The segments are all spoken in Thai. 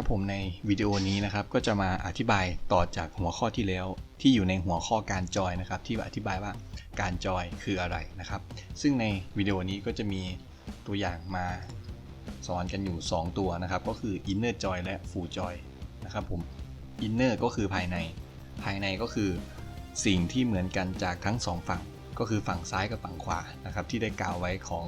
ครับผมในวิดีโอนี้นะครับก็จะมาอธิบายต่อจากหัวข้อที่แล้ว ที่อยู่ในหัวข้อการจอยนะครับ ที่อธิบายว่าการจอยคืออะไรนะครับ ซึ่งในวิดีโอนี้ก็จะมีตัวอย่างมาสอนกันอยู่ 2 ตัวนะครับ ก็คือ inner joy และ full joy นะครับผม inner ก็คือภายใน ภายในก็คือสิ่งที่เหมือนกันจากทั้งสองฝั่ง ก็คือฝั่งซ้ายกับฝั่งขวานะครับที่ได้กล่าวไว้ของ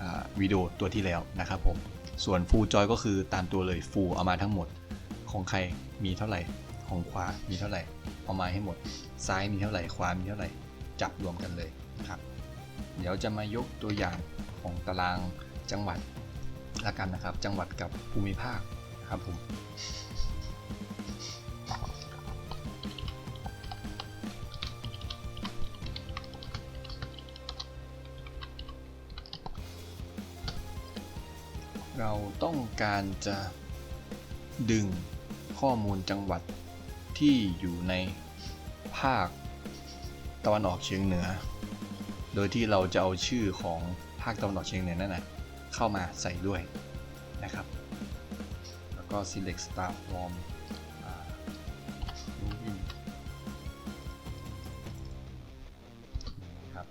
อวิดีโอตัวที่แล้วนะครับผม ส่วน full joy ก็คือตามตัวเลย full เอามาทั้งหมด ของใครมีเท่าไหร่ ของขวามีเท่าไหร่ เอามาให้หมด ซ้ายมีเท่าไหร่ ขวามีเท่าไหร่ จับรวมกันเลยนะครับ เดี๋ยวจะมายกตัวอย่างของตารางจังหวัดละกันนะครับ จังหวัดกับภูมิภาคนะครับผม เราต้องการจะดึงข้อมูลจังหวัดที่อยู่ในภาคตะวันออกเฉียงเหนือ โดยที่เราจะเอาชื่อของภาคตะวันออกเฉียงเหนือนั่นนะเข้ามาใส่ด้วยนะครับ แล้วก็ select star form ครับ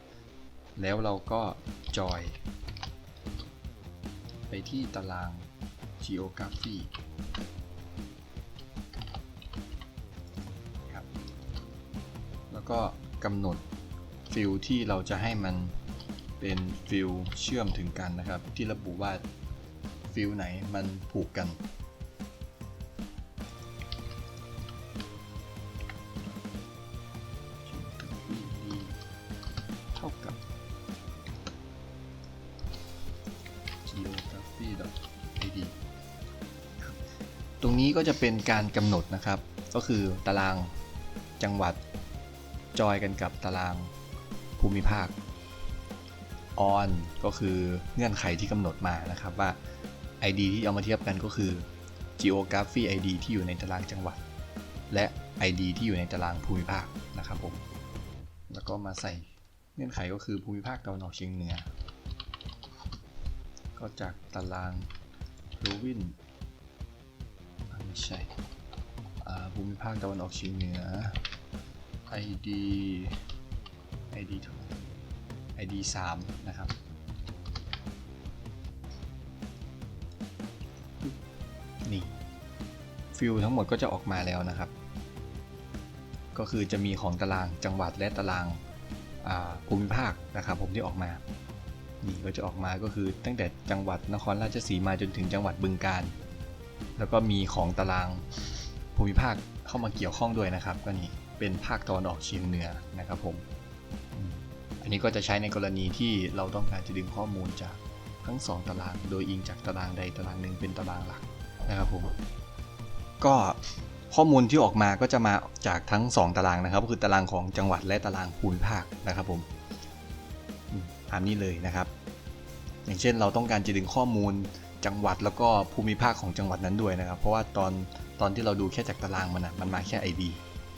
แล้วเราก็จอย ที่ตาราง geography ครับ แล้วก็กำหนดฟิลที่เราจะให้มันเป็นฟิลเชื่อมถึงกันนะครับ ที่ระบุว่าฟิลไหนมันผูกกันเท่ากับ รงนี้ก็จะเป็นการกำหนดนะครับ ก็คือตารางจังหวัดจอยกันกับตารางภูมิภาค on ก็คือเงื่อนไขที่กำหนดมานะครับว่า ID ที่เอามาเทียบกันก็คือ geography ID ที่อยู่ในตารางจังหวัด และ ID ที่อยู่ในตารางภูมิภาคนะครับผม แล้วก็มาใส่เงื่อนไขก็คือภูมิภาคตะวันออกเฉียงเหนือ ก็จากตารางรูวิน ไม่ใช่ภูมิภาคตะวันออกเฉียงเหนือ ID ID เท่าไหร่ ID 3 นะครับ นี่ฟิลทั้งหมดก็จะออกมาแล้วนะครับ ก็คือจะมีของตารางจังหวัดและตารางภูมิภาคนะครับผมที่ออกมา นี่ก็จะออกมาก็คือตั้งแต่จังหวัดนครราชสีมาจนถึงจังหวัดบึงกาฬ แล้วก็มีของตารางภูมิภาคเข้ามาเกี่ยวข้องด้วยนะครับก็นี่เป็นภาคตะวันออกเฉียงเหนือนะครับผม อันนี้ก็จะใช้ในกรณีที่เราต้องการจะดึงข้อมูลจากทั้งสองตาราง โดยอิงจากตารางใดตารางหนึ่งเป็นตารางหลักนะครับผม ก็ข้อมูลที่ออกมาก็จะมาจากทั้งสองตารางนะครับ ก็คือตารางของจังหวัดและตารางภูมิภาคนะครับผมตามนี้เลยนะครับ อย่างเช่นเราต้องการจะดึงข้อมูล จังหวัดแล้วก็ภูมิภาคของจังหวัดนั้นด้วยนะครับ เพราะว่าตอนตอนที่เราดูแค่จากตารางมันนะมันมาแค่ ID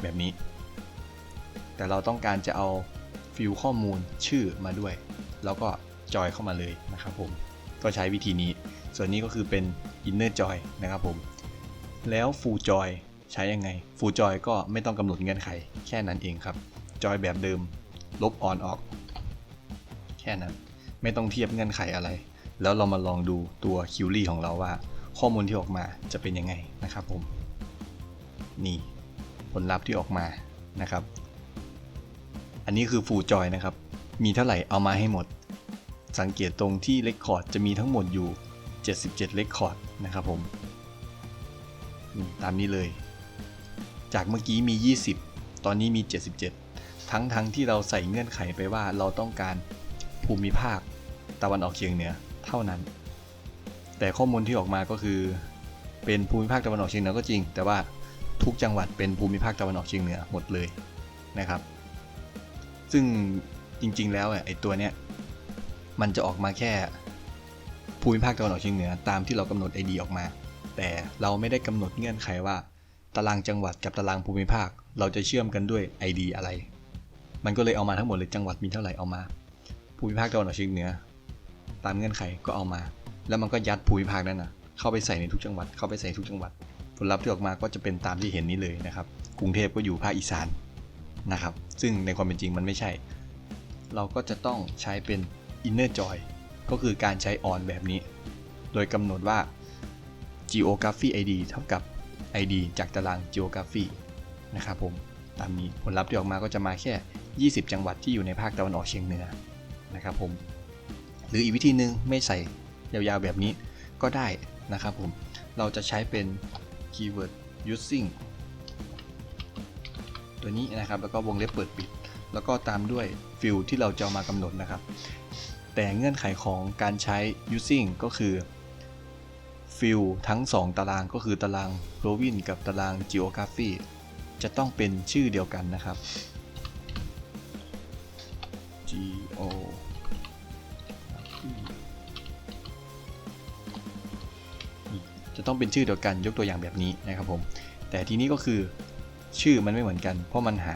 แบบนี้ แต่เราต้องการจะเอาฟิลข้อมูลชื่อมาด้วย แล้วก็จอยเข้ามาเลยนะครับผมก็ใช้วิธีนี้ ส่วนนี้ก็คือเป็น inner joy นะครับผม แล้ว full joy ใช้ยังไง full joy ก็ไม่ต้องกำหนดเงื่อนไขแค่นั้นเองครับ จอยแบบเดิม ลบ on ออก แค่นั้น ไม่ต้องเทียบเงื่อนไขอะไร แล้วเรามาลองดูตัวคิวรี่ของเราว่า ข้อมูลที่ออกมาจะเป็นยังไงนะครับผม นี่ผลลัพธ์ที่ออกมานะครับ อันนี้คือฟูจอยนะครับ มีเท่าไหร่เอามาให้หมด สังเกตตรงที่เลคคอร์ดจะมีทั้งหมดอยู่ 77เลคคอร์ดนะครับผมอืมตามนี้เลย จากเมื่อกี้มี 20 ตอนนี้มี 77 ทั้งทั้งที่เราใส่เงื่อนไขไปว่าเราต้องการภูมิภาคตะวันออกเฉียงเหนือ เท่านั้น แต่ข้อมูลที่ออกมาก็คือเป็นภูมิภาคตะวันออกเฉียงเหนือก็จริง แต่ว่าทุกจังหวัดเป็นภูมิภาคตะวันออกเฉียงเหนือหมดเลยนะครับ ซึ่งจริงๆ แล้วไอ้ตัวเนี้ยมันจะออกมาแค่ภูมิภาคตะวันออกเฉียงเหนือตามที่เรากำหนด ID ออกมา แต่เราไม่ได้กำหนดเงื่อนไขว่า ตารางจังหวัดกับตารางภูมิภาคเราจะเชื่อมกันด้วย ID อะไร มันก็เลยเอามาทั้งหมดเลยจังหวัดมีเท่าไหร่เอามา ภูมิภาคตะวันออกเฉียงเหนือ ตามเงื่อนไขก็เอามา แล้วมันก็ยัดภูมิภาคนั้นนะเข้าไปใส่ในทุกจังหวัด เข้าไปใส่ทุกจังหวัด ผลลัพธ์ที่ออกมาก็จะเป็นตามที่เห็นนี้เลยนะครับ กรุงเทพก็อยู่ภาคอีสานนะครับ ซึ่งในความเป็นจริงมันไม่ใช่ เราก็จะต้องใช้เป็น inner joy ก็คือการใช้ on แบบนี้ โดยกำหนดว่า geography id เท่ากับ id จากตาราง geography นะครับผมตามนี้ผลลัพธ์ที่ออกมาก็จะมาแค่ 20 จังหวัดที่อยู่ในภาคตะวันออกเฉียงเหนือนะครับผม หรืออีกวิธีหนึ่งไม่ใส่ยาวๆแบบนี้ก็ได้นะครับผม เราจะใช้เป็น keyword using ตัวนี้นะครับแล้วก็วงเล็บเปิดปิด แล้วก็ตามด้วย field ที่เราจะามากำหนดนะครับ แต่เงื่อนไขของการใช้ using ก็คือ field ทั้ง 2 ตารางก็คือตาราง Provin กับตาราง geography จะต้องเป็นชื่อเดียวกันนะครับ geo จะต้องเป็นชื่อเดียวกันยกตัวอย่างแบบนี้นะครับผม แต่ทีนี้ก็คือชื่อมันไม่เหมือนกัน เพราะมันหา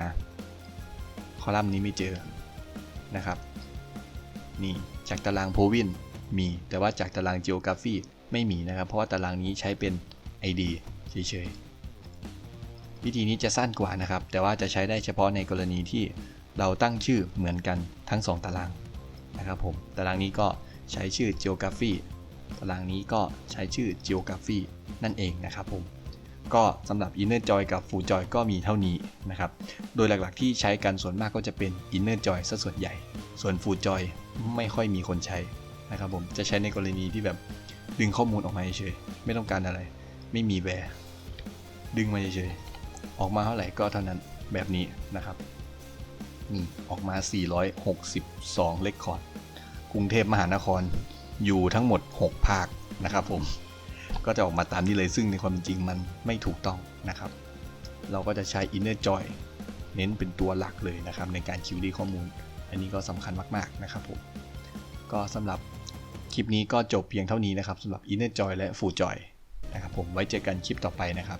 คอลัมน์นี้ไม่เจอนะครับ นี่จากตารางโพวินมีแต่ว่าจากตาราง geography ไม่มีนะครับ เพราะว่าตารางนี้ใช้เป็น id เฉยๆ วิธีนี้จะสั้นกว่านะครับ แต่ว่าจะใช้ได้เฉพาะในกรณีที่เราตั้งชื่อเหมือนกันทั้ง 2 ตารางนะครับผม ตารางนี้ก็ใช้ชื่อ geography ตารางนี้ก็ใช้ชื่อ geography นั่นเองนะครับผม ก็สำหรับ inner joy กับ full joy ก็มีเท่านี้นะครับ โดยหลักๆที่ใช้กันส่วนมากก็จะเป็น inner joy ซะส่วนใหญ่ ส่วน full joy ไม่ค่อยมีคนใช้นะครับผม จะใช้ในกรณีที่แบบดึงข้อมูลออกมาเฉยๆไม่ต้องการอะไร ไม่มีแบร์ดึงมาเฉยๆออกมาเท่าไหร่ก็เท่านั้นแบบนี้นะครับนี่ออกมา 462 เลคคอร์ด กรุงเทพมหานคร อยู่ทั้งหมด 6 ภาคนะครับผมก็จะออกมาตามนี้เลยซึ่งในความเป็นจริงมันไม่ถูกต้องนะครับ เราก็จะใช้ inner joy เน้นเป็นตัวหลักเลยนะครับ ในการคิวดีข้อมูล อันนี้ก็สำคัญมาก ๆ นะครับผมก็สำหรับคลิปนี้ก็จบเพียงเท่านี้นะครับสำหรับ inner joy และ full joy นะครับผมไว้เจอกันคลิปต่อไปนะครับ